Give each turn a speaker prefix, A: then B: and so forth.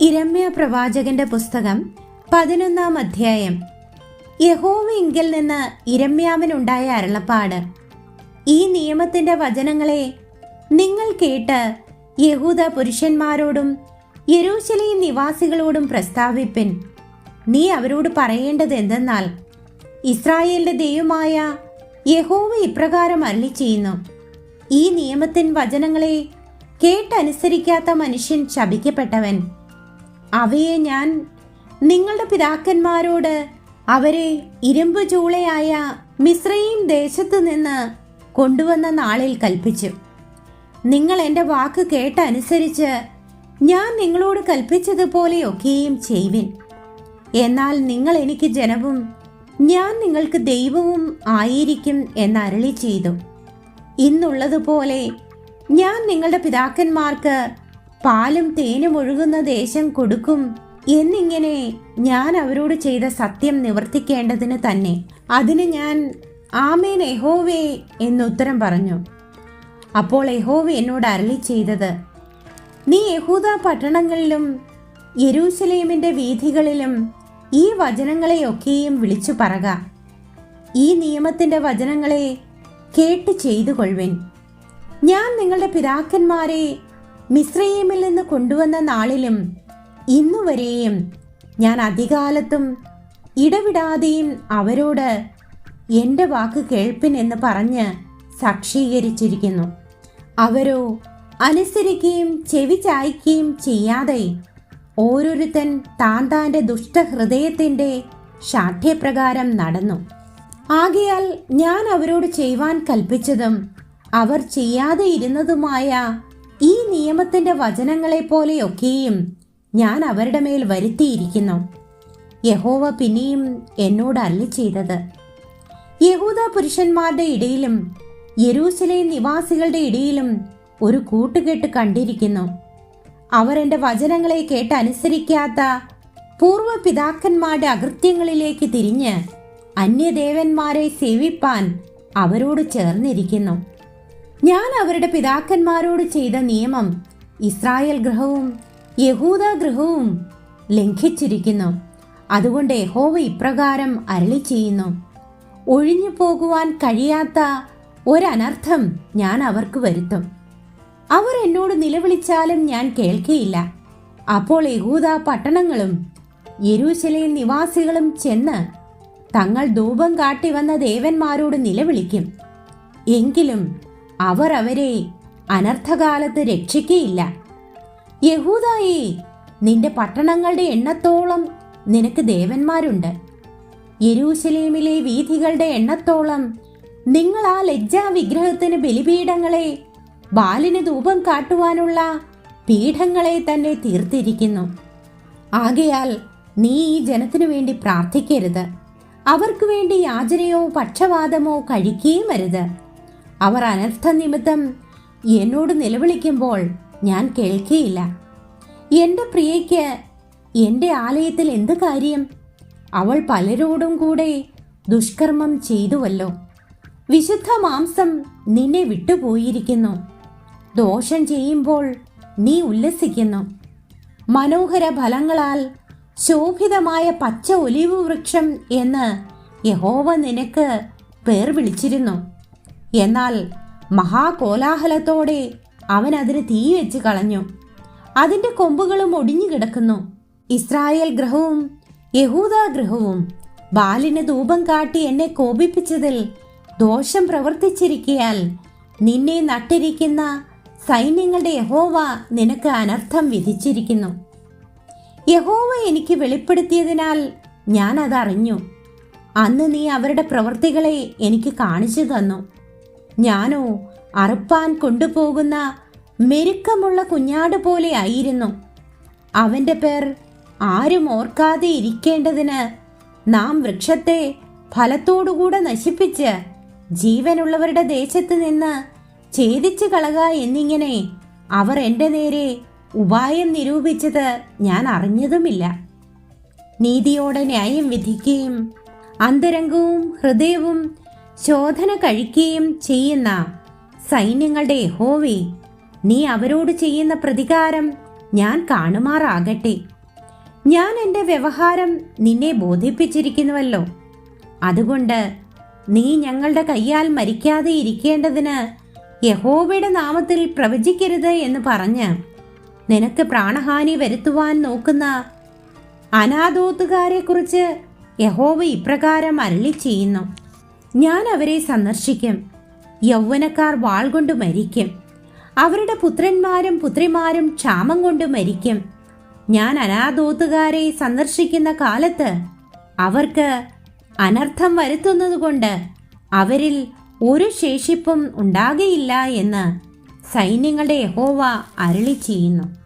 A: ഇരമ്യ പ്രവാചകന്റെ പുസ്തകം പതിനൊന്നാം അധ്യായം. യഹോവിങ്കിൽ നിന്ന് ഇരമ്യാവിനുണ്ടായ അരുളപ്പാട്. ഈ നിയമത്തിന്റെ വചനങ്ങളെ നിങ്ങൾ കേട്ട് യഹൂദ പുരുഷന്മാരോടും യരൂശലീ നിവാസികളോടും പ്രസ്താവിപ്പിൻ. നീ അവരോട് പറയേണ്ടത് എന്തെന്നാൽ ഇസ്രായേലിന്റെ ദൈവമായ യഹോവ ഇപ്രകാരം അരളി ചെയ്യുന്നു ഈ നിയമത്തിൻ വചനങ്ങളെ കേട്ടനുസരിക്കാത്ത മനുഷ്യൻ ശപിക്കപ്പെട്ടവൻ. അവയെ ഞാൻ നിങ്ങളുടെ പിതാക്കന്മാരോട് അവരെ ഇരുമ്പ് ചൂളയായ മിശ്രയും ദേശത്തു നിന്ന് കൊണ്ടുവന്ന നാളിൽ കൽപ്പിച്ചു. നിങ്ങൾ എന്റെ വാക്ക് കേട്ടനുസരിച്ച് ഞാൻ നിങ്ങളോട് കൽപ്പിച്ചതുപോലെയൊക്കെയും ചെയ്വിൻ എന്നാൽ നിങ്ങൾ എനിക്ക് ജനവും ഞാൻ നിങ്ങൾക്ക് ദൈവവും ആയിരിക്കും എന്നരളി ചെയ്തു ഇന്നുള്ളതുപോലെ ഞാൻ നിങ്ങളുടെ പിതാക്കന്മാർക്ക് പാലും തേനും ഒഴുകുന്ന ദേശം കൊടുക്കും എന്നിങ്ങനെ ഞാൻ അവരോട് ചെയ്ത സത്യം നിവർത്തിക്കേണ്ടതിന് തന്നെ. അതിന് ഞാൻ ആമേൻ എഹോവേ എന്നുത്തരം പറഞ്ഞു. അപ്പോൾ യഹോവ എന്നോട് അരളി ചെയ്തത് നീ യഹൂദ പട്ടണങ്ങളിലും യെരൂശലേമിന്റെ വീഥികളിലും ഈ വചനങ്ങളെയൊക്കെയും വിളിച്ചു പറക. ഈ നിയമത്തിന്റെ വചനങ്ങളെ കേട്ട് ചെയ്തു കൊഴുവൻ ഞാൻ നിങ്ങളുടെ പിതാക്കന്മാരെ മിശ്രയീമിൽ നിന്ന് കൊണ്ടുവന്ന നാളിലും ഇന്നുവരെയും ഞാൻ അധികാലത്തും ഇടവിടാതെയും അവരോട് എന്റെ വാക്ക് കേൾപ്പിൻ എന്ന് പറഞ്ഞ് സാക്ഷീകരിച്ചിരിക്കുന്നു. അവരോ അനുസരിക്കുകയും ചെവി ചായ്ക്കുകയും ചെയ്യാതെ ഓരോരുത്തൻ താൻ താന്റെ ദുഷ്ടഹൃദയത്തിന്റെ ശാഠ്യപ്രകാരം നടന്നു. ആകയാൽ ഞാൻ അവരോട് ചെയ്യുവാൻ കൽപ്പിച്ചതും അവർ ചെയ്യാതെ ഇരുന്നതുമായ ഈ നിയമത്തിന്റെ വചനങ്ങളെ പോലെയൊക്കെയും ഞാൻ അവരുടെ മേൽ വരുത്തിയിരിക്കുന്നു. യഹോവ പിന്നെയും എന്നോട് അല്ല ചെയ്തത്. യഹൂദ പുരുഷന്മാരുടെ ഇടയിലും യെരൂശലേം നിവാസികളുടെ ഇടയിലും ഒരു കൂട്ടുകെട്ട് കണ്ടിരിക്കുന്നു. അവർ വചനങ്ങളെ കേട്ടനുസരിക്കാത്ത പൂർവ പിതാക്കന്മാരുടെ അകൃത്യങ്ങളിലേക്ക് തിരിഞ്ഞ് അന്യദേവന്മാരെ സേവിപ്പാൻ അവരോട് ചേർന്നിരിക്കുന്നു. ഞാൻ അവരുടെ പിതാക്കന്മാരോട് ചെയ്ത നിയമം ഇസ്രായേൽ ഗൃഹവും യഹൂദ ഗൃഹവും ലംഘിച്ചിരിക്കുന്നു. അതുകൊണ്ട് യഹോവ ഇപ്രകാരം അരളി ചെയ്യുന്നു ഒഴിഞ്ഞു പോകുവാൻ കഴിയാത്ത ഒരനർത്ഥം ഞാൻ അവർക്ക് വരുത്തും. അവർ എന്നോട് നിലവിളിച്ചാലും ഞാൻ കേൾക്കയില്ല. അപ്പോൾ യഹൂദ പട്ടണങ്ങളും യരൂശലയിൽ നിവാസികളും ചെന്ന് തങ്ങൾ ധൂപം കാട്ടി വന്ന ദേവന്മാരോട് നിലവിളിക്കും. എങ്കിലും അവർ അവരെ അനർത്ഥകാലത്ത് രക്ഷിക്കയില്ല. യഹൂദായി നിന്റെ പട്ടണങ്ങളുടെ എണ്ണത്തോളം നിനക്ക് ദേവന്മാരുണ്ട്. യരൂശലേമിലെ വീഥികളുടെ എണ്ണത്തോളം നിങ്ങൾ ആ ലജ്ജാ വിഗ്രഹത്തിന് ബലിപീഠങ്ങളെ ബാലിന് ധൂപം കാട്ടുവാനുള്ള പീഠങ്ങളെ തന്നെ തീർത്തിരിക്കുന്നു. ആകയാൽ നീ ഈ ജനത്തിനു വേണ്ടി പ്രാർത്ഥിക്കരുത്. അവർക്ക് വേണ്ടി യാചനയോ പക്ഷവാതമോ കഴിക്കുകയും അരുത്. അവർ അനർത്ഥ നിമിത്തം എന്നോട് നിലവിളിക്കുമ്പോൾ ഞാൻ കേൾക്കുകയില്ല എന്റെ പ്രിയയ്ക്ക് എന്റെ ആലയത്തിൽ എന്ത് കാര്യം? അവൾ പലരോടും കൂടെ ദുഷ്കർമ്മം ചെയ്തുവല്ലോ. വിശുദ്ധ മാംസം നിന്നെ വിട്ടുപോയിരിക്കുന്നു. ദോഷം ചെയ്യുമ്പോൾ നീ ഉല്ലസിക്കുന്നു. മനോഹര ഫലങ്ങളാൽ ശോഭിതമായ പച്ച ഒലിവ് വൃക്ഷം എന്ന് യഹോവ നിനക്ക് പേർ വിളിച്ചിരുന്നു. എന്നാൽ മഹാകോലാഹലത്തോടെ അവൻ അതിന് തീ വെച്ച് കളഞ്ഞു. അതിന്റെ കൊമ്പുകളും ഒടിഞ്ഞു കിടക്കുന്നു. ഇസ്രായേൽ ഗ്രഹവും യഹൂദ ഗ്രഹവും ബാലിന് ധൂപം കാട്ടി എന്നെ കോപിപ്പിച്ചതിൽ ദോഷം പ്രവർത്തിച്ചിരിക്കയാൽ നിന്നെ നട്ടിരിക്കുന്ന സൈന്യങ്ങളുടെ യഹോവ നിനക്ക് അനർത്ഥം വിധിച്ചിരിക്കുന്നു. യഹോവ എനിക്ക് വെളിപ്പെടുത്തിയതിനാൽ ഞാൻ അതറിഞ്ഞു. അന്ന് നീ അവരുടെ പ്രവൃത്തികളെ എനിക്ക് കാണിച്ചു തന്നു. ഞാനോ അറുപ്പാൻ കൊണ്ടുപോകുന്ന മെരുക്കമുള്ള കുഞ്ഞാട് പോലെ ആയിരുന്നു. അവന്റെ പേർ ആരും ഓർക്കാതെ ഇരിക്കേണ്ടതിന് നാം വൃക്ഷത്തെ ഫലത്തോടുകൂടെ നശിപ്പിച്ച് ജീവനുള്ളവരുടെ ദേശത്ത് നിന്ന് ഛേദിച്ചു കളക എന്നിങ്ങനെ അവർ എന്റെ നേരെ ഉപായം നിരൂപിച്ചത് ഞാൻ അറിഞ്ഞതുമില്ല. നീതിയോടെ ന്യായം വിധിക്കുകയും അന്തരംഗവും ഹൃദയവും ശോധന കഴിക്കുകയും ചെയ്യുന്ന സൈന്യങ്ങളുടെ യഹോവേ നീ അവരോട് ചെയ്യുന്ന പ്രതികാരം ഞാൻ കാണുമാറാകട്ടെ. ഞാൻ എന്റെ വ്യവഹാരം നിന്നെ ബോധിപ്പിച്ചിരിക്കുന്നുവല്ലോ. അതുകൊണ്ട് നീ ഞങ്ങളുടെ കയ്യാൽ മരിക്കാതെ ഇരിക്കേണ്ടതിന് യഹോവയുടെ നാമത്തിൽ പ്രവചിക്കരുത് എന്ന് പറഞ്ഞ് നിനക്ക് പ്രാണഹാനി വരുത്തുവാൻ നോക്കുന്ന അനാഥോത്തുകാരെക്കുറിച്ച് യഹോവ ഇപ്രകാരം അരളി ചെയ്യുന്നു ഞാൻ അവരെ സന്ദർശിക്കും. യൗവനക്കാർ വാൾ കൊണ്ട് മരിക്കും. അവരുടെ പുത്രന്മാരും പുത്രിമാരും ക്ഷാമം കൊണ്ട് മരിക്കും. ഞാൻ അനാഥോത്തുകാരെ സന്ദർശിക്കുന്ന കാലത്ത് അവർക്ക് അനർത്ഥം വരുത്തുന്നതുകൊണ്ട് അവരിൽ ഒരു ശേഷിപ്പും ഉണ്ടാകയില്ല എന്ന് സൈന്യങ്ങളുടെ യഹോവ അരളി ചെയ്യുന്നു